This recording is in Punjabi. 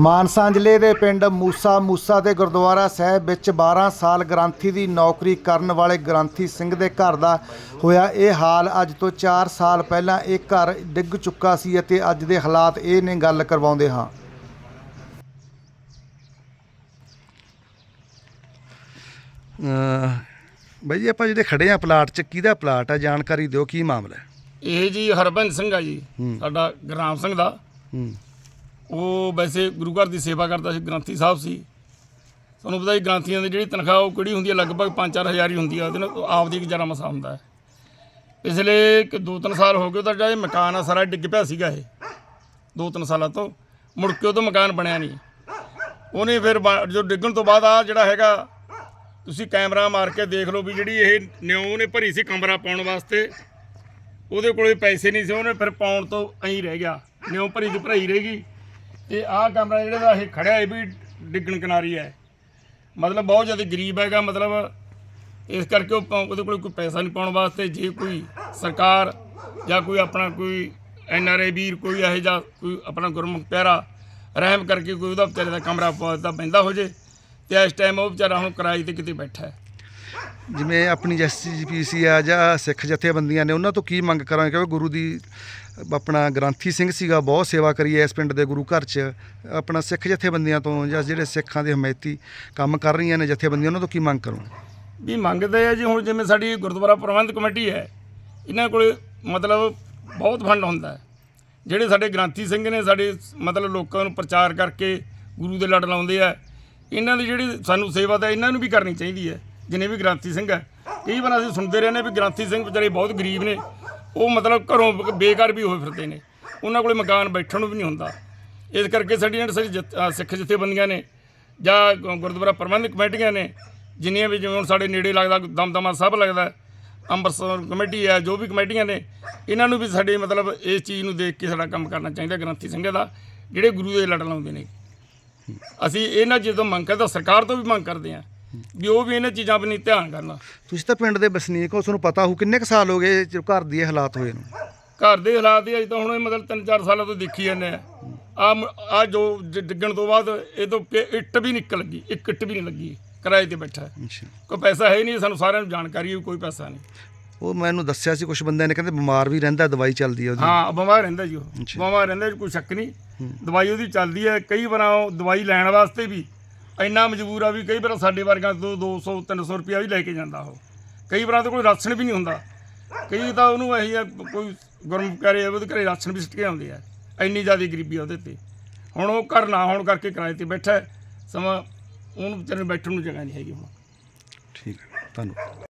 ਮਾਨਸਾ ਜ਼ਿਲ੍ਹੇ ਦੇ ਪਿੰਡ ਮੂਸਾ ਮੂਸਾ ਦੇ ਗੁਰਦੁਆਰਾ ਸਾਹਿਬ ਵਿੱਚ 12 ਸਾਲ ਗ੍ਰੰਥੀ ਦੀ ਨੌਕਰੀ ਕਰਨ ਵਾਲੇ ਗ੍ਰੰਥੀ ਸਿੰਘ ਦੇ ਘਰ ਦਾ ਹੋਇਆ ਇਹ ਹਾਲ। ਅੱਜ ਤੋਂ 4 ਸਾਲ ਪਹਿਲਾਂ ਇਹ ਘਰ ਡਿੱਗ ਚੁੱਕਾ ਸੀ ਅਤੇ ਅੱਜ ਦੇ ਹਾਲਾਤ ਇਹ ਨੇ ਗੱਲ ਕਰਵਾਉਂਦੇ ਹਾਂ। ਬਾਈ ਜੀ ਆਪਾਂ ਜਿਹੜੇ ਖੜੇ ਆ ਪਲਾਟ 'ਚ ਕਿਹਦਾ ਪਲਾਟ ਆ? ਜਾਣਕਾਰੀ ਦਿਓ ਕੀ ਮਾਮਲਾ ਹੈ? ਇਹ ਜੀ ਹਰਬੰਸ ਸਿੰਘ ਆ ਜੀ। ਸਾਡਾ ਗ੍ਰਾਮ ਸਿੰਘ ਦਾ। ਹੂੰ। ਉਹ ਵੈਸੇ ਗੁਰੂ ਘਰ ਦੀ ਸੇਵਾ ਕਰਦਾ ਸੀ, ਗ੍ਰੰਥੀ ਸਾਹਿਬ ਸੀ। ਤੁਹਾਨੂੰ ਪਤਾ ਹੀ ਗ੍ਰੰਥੀਆਂ ਦੀ ਜਿਹੜੀ ਤਨਖਾਹ ਉਹ ਕਿਹੜੀ ਹੁੰਦੀ ਹੈ? ਲਗਭਗ 5-4 ਹਜ਼ਾਰ ਹੀ ਹੁੰਦੀ ਆ ਉਹਦੇ ਨਾਲ ਆਪ ਦੀ ਗੁਜ਼ਾਰਾ ਮਸਾ ਹੁੰਦਾ ਹੈ। ਪਿਛਲੇ ਕਿ 2-3 ਸਾਲ ਹੋ ਗਏ ਤਾਂ ਜਿਹੜਾ ਇਹ ਮਕਾਨ ਆ, ਸਾਰਾ ਡਿੱਗ ਪਿਆ ਸੀਗਾ ਇਹ। 2-3 ਸਾਲਾਂ ਤੋਂ। ਮੁੜ ਕੇ ਉਹ ਤੋਂ ਮਕਾਨ ਬਣਿਆ ਨਹੀਂ। ਉਹਨੇ ਫਿਰ ਜੋ ਡਿੱਗਣ ਤੋਂ ਬਾਅਦ ਆ ਜਿਹੜਾ ਹੈਗਾ, ਤੁਸੀਂ ਕੈਮਰਾ ਮਾਰ ਕੇ ਦੇਖ ਲਓ ਵੀ ਜਿਹੜੀ ਇਹ ਨਿਉ ਨੇ ਭਰੀ ਸੀ ਕਮਰਾ ਪਾਉਣ ਵਾਸਤੇ, ਉਹਦੇ ਕੋਲੇ ਪੈਸੇ ਨਹੀਂ ਸੀ। ਉਹਨੇ ਫਿਰ ਪਾਉਣ ਤੋਂ ਐਂ ਰਹਿ ਗਿਆ। ਨਿਉ ਭਰੀ ਦੀ ਭਰਾਈ ਰਹਿ ਗਈ। ਤੇ ਆਹ ਕਮਰਾ ਜਿਹੜਾ ਦਾ ਇਹ ਖੜਿਆ ਇਹ ਵੀ ਡਿੱਗਣ ਕਿਨਾਰੀ ਹੈ। ਮਤਲਬ ਬਹੁਤ ਜ਼ਿਆਦਾ ਗਰੀਬ ਹੈਗਾ, ਮਤਲਬ ਇਸ ਕਰਕੇ ਉਹ ਪਾ- ਉਹਦੇ ਕੋਲ ਕੋਈ ਪੈਸਾ ਨਹੀਂ ਪਾਉਣ ਵਾਸਤੇ, ਜੇ ਕੋਈ ਸਰਕਾਰ ਜਾਂ ਕੋਈ ਆਪਣਾ ਕੋਈ ਐਨ ਆਰ ਆਈ ਵੀਰ ਕੋਈ ਇਹੋ ਜਿਹਾ ਕੋਈ ਆਪਣਾ ਗੁਰਮੁਖ ਪਿਆਰਾ ਰਹਿਮ ਕਰਕੇ ਕੋਈ ਉਹਦਾ ਵਿਚਾਰੇ ਦਾ ਕਮਰਾ ਪਾ ਦਿੱਤਾ ਪੈਂਦਾ ਹੋ ਜੇ ਤੇ ਇਸ ਟਾਈਮ ਉਹ ਵਿਚਾਰਾ ਹੁਣ ਕਿਰਾਏ ਤੇ ਕਿਤੇ ਬੈਠਾ ਹੈ। ਜਿਵੇਂ ਆਪਣੀ ਐਸਜੀਪੀਸੀ ਆ ਜਾਂ ਸਿੱਖ ਜਥੇਬੰਦੀਆਂ ਨੇ, ਉਹਨਾਂ ਤੋਂ ਕੀ ਮੰਗ ਕਰਾਂਗੇ? ਕਿਉਂਕਿ ਗੁਰੂ ਦੀ, ਆਪਣਾ ਗ੍ਰੰਥੀ ਸਿੰਘ ਸੀਗਾ, ਬਹੁਤ ਸੇਵਾ ਕਰੀ ਹੈ ਇਸ ਪਿੰਡ ਦੇ ਗੁਰੂ ਘਰ 'ਚ। ਆਪਣਾ ਸਿੱਖ ਜਥੇਬੰਦੀਆਂ ਤੋਂ ਜਾਂ ਜਿਹੜੇ ਸਿੱਖਾਂ ਦੇ ਹਮਾਇਤੀ ਕੰਮ ਕਰ ਰਹੀਆਂ ਨੇ ਜਥੇਬੰਦੀਆਂ, ਉਹਨਾਂ ਤੋਂ ਕੀ ਮੰਗ ਕਰੋ ਵੀ ਮੰਗਦੇ ਆ ਜੀ, ਹੁਣ ਜਿਵੇਂ ਸਾਡੀ ਗੁਰਦੁਆਰਾ ਪ੍ਰਬੰਧ ਕਮੇਟੀ ਹੈ, ਇਹਨਾਂ ਕੋਲ ਮਤਲਬ ਬਹੁਤ ਫੰਡ ਹੁੰਦਾ ਜਿਹੜੇ ਸਾਡੇ ਗ੍ਰੰਥੀ ਸਿੰਘ ਨੇ, ਸਾਡੇ ਮਤਲਬ ਲੋਕਾਂ ਨੂੰ ਪ੍ਰਚਾਰ ਕਰਕੇ ਗੁਰੂ ਦੇ ਲੜ ਲਾਉਂਦੇ ਆ, ਇਹਨਾਂ ਦੀ ਜਿਹੜੀ ਸਾਨੂੰ ਸੇਵਾ ਦਾ ਇਹਨਾਂ ਨੂੰ ਵੀ ਕਰਨੀ ਚਾਹੀਦੀ ਹੈ। ਜਿੰਨੇ ਵੀ ਗ੍ਰੰਥੀ ਸਿੰਘ ਹੈ ਕਈ ਵਾਰ ਅਸੀਂ ਸੁਣਦੇ ਰਹੇ ਨੇ ਵੀ ਗ੍ਰੰਥੀ ਸਿੰਘ ਵਿਚਾਰੇ ਬਹੁਤ ਗਰੀਬ ਨੇ ਉਹ ਮਤਲਬ ਘਰੋਂ ਬੇਕਾਰ ਵੀ ਹੋਏ ਫਿਰਦੇ ਨੇ ਉਹਨਾਂ ਕੋਲੇ ਮਕਾਨ ਬੈਠਣ ਨੂੰ ਵੀ ਨਹੀਂ ਹੁੰਦਾ। ਇਸ ਕਰਕੇ ਸਾਡੀਆਂ ਜਿਹੜੀ ਸਾਡੀ ਸਿੱਖ ਜਥੇਬੰਦੀਆਂ ਨੇ ਜਾਂ ਗੁਰਦੁਆਰਾ ਪ੍ਰਬੰਧਕ ਕਮੇਟੀਆਂ ਨੇ ਜਿੰਨੀਆਂ ਵੀ ਜਿਵੇਂ ਹੁਣ ਸਾਡੇ ਨੇੜੇ ਲੱਗਦਾ ਦਮਦਮਾ ਸਾਹਿਬ ਲੱਗਦਾ ਅੰਮ੍ਰਿਤਸਰ ਕਮੇਟੀ ਹੈ ਜੋ ਵੀ ਕਮੇਟੀਆਂ ਨੇ ਇਹਨਾਂ ਨੂੰ ਵੀ ਸਾਡੇ ਮਤਲਬ ਇਸ ਚੀਜ਼ ਨੂੰ ਦੇਖ ਕੇ ਸਾਡਾ ਕੰਮ ਕਰਨਾ ਚਾਹੀਦਾ ਗ੍ਰੰਥੀ ਸਿੰਘਾਂ ਦਾ ਜਿਹੜੇ ਗੁਰੂ ਦੇ ਲੜ ਲਾਉਂਦੇ ਨੇ। ਅਸੀਂ ਇਹਨਾਂ ਚੀਜ਼ਾਂ ਮੰਗ ਕਰਦੇ ਹਾਂ, ਸਰਕਾਰ ਤੋਂ ਵੀ ਮੰਗ ਕਰਦੇ ਹਾਂ ਵੀ ਉਹ ਵੀ ਇਹਨਾਂ ਚੀਜ਼ਾਂ 'ਤੇ ਨਹੀਂ ਧਿਆਨ ਕਰਨ। ਤੁਸੀਂ ਤਾਂ ਪਿੰਡ ਦੇ ਵਸਨੀਕ ਹੋ ਤੁਹਾਨੂੰ ਪਤਾ ਹੋ ਕਿੰਨੇ ਕੁ ਸਾਲ ਹੋ ਗਏ ਜੋ ਘਰ ਦੀ ਇਹ ਹਾਲਾਤ ਹੋਏ ਨੂੰ। ਘਰ ਦੇ ਹਾਲਾਤ ਹੀ ਅਜੇ ਤਾਂ ਹੁਣ ਇਹ ਮਤਲਬ 3-4 ਸਾਲਾਂ ਤੋਂ ਦੇਖੀ ਜਾਂਦੇ ਆ। ਆ ਆ ਜੋ ਡਿੱਗਣ ਤੋਂ ਬਾਅਦ ਇਹ ਤੋਂ ਇੱਟ ਵੀ ਨਿਕਲ ਲੱਗੀ ਇੱਕ ਇੱਟ ਵੀ ਨਹੀਂ ਲੱਗੀ ਕਿਰਾਏ ਤੇ ਬੈਠਾ ਹੈ। ਅੱਛਾ। ਕੋਈ ਪੈਸਾ ਹੈ ਹੀ ਨਹੀਂ ਸਾਨੂੰ ਸਾਰਿਆਂ ਨੂੰ ਜਾਣਕਾਰੀ ਹੈ ਵੀ ਕੋਈ ਪੈਸਾ ਨਹੀਂ। ਉਹ ਮੈਨੂੰ ਦੱਸਿਆ ਸੀ ਕੁਝ ਬੰਦਿਆਂ ਨੇ ਕਹਿੰਦੇ ਬਿਮਾਰ ਵੀ ਰਹਿੰਦਾ ਦਵਾਈ ਚੱਲਦੀ ਆ ਉਹਦੀ। ਹਾਂ ਬਿਮਾਰ ਰਹਿੰਦਾ ਜੀ ਉਹ। ਅੱਛਾ। ਬਿਮਾਰ ਰਹਿੰਦਾ ਜੀ, ਕੋਈ ਸ਼ੱਕ ਨਹੀਂ। ਦਵਾਈ ਉਹਦੀ ਚੱਲਦੀ ਹੈ ਕਈ ਵਾਰ ਉਹ ਦਵਾਈ ਲੈਣ ਵਾਸਤੇ ਵੀ ਇੰਨਾ ਮਜਬੂਰ ਆ ਵੀ ਕਈ ਵਾਰ ਸਾਡੇ ਵਰਗਾਂ ਤੋਂ 200 300 ਰੁਪਇਆ ਵੀ ਲੈ ਕੇ ਜਾਂਦਾ ਉਹ। ਕਈ ਵਾਰਾਂ ਤਾਂ ਕੋਈ ਰਾਸ਼ਨ ਵੀ ਨਹੀਂ ਹੁੰਦਾ। ਕਈ ਤਾਂ ਉਹਨੂੰ ਇਹੀ ਆ, ਕੋਈ ਗੁਰਮ ਕਰੇ ਉਹਦੇ ਘਰੇ ਰਾਸ਼ਨ ਵੀ ਸਿੱਟ ਕੇ ਆਉਂਦੇ ਆ। ਇੰਨੀ ਜ਼ਿਆਦਾ ਗਰੀਬੀ ਆ ਉਹਦੇ ਤੇ। ਹੁਣ ਉਹ ਘਰ ਨਾ ਹੋਣ ਕਰਕੇ ਕਿਰਾਏ ਤੇ ਬੈਠਾ ਸਮਾਂ ਉਹਨੂੰ ਵਿਚਾਰੇ ਨੂੰ ਬੈਠਣ ਨੂੰ ਜਗ੍ਹਾ ਨਹੀਂ ਹੈਗੀ ਹੁਣ। ਠੀਕ ਹੈ, ਧੰਨਵਾਦ।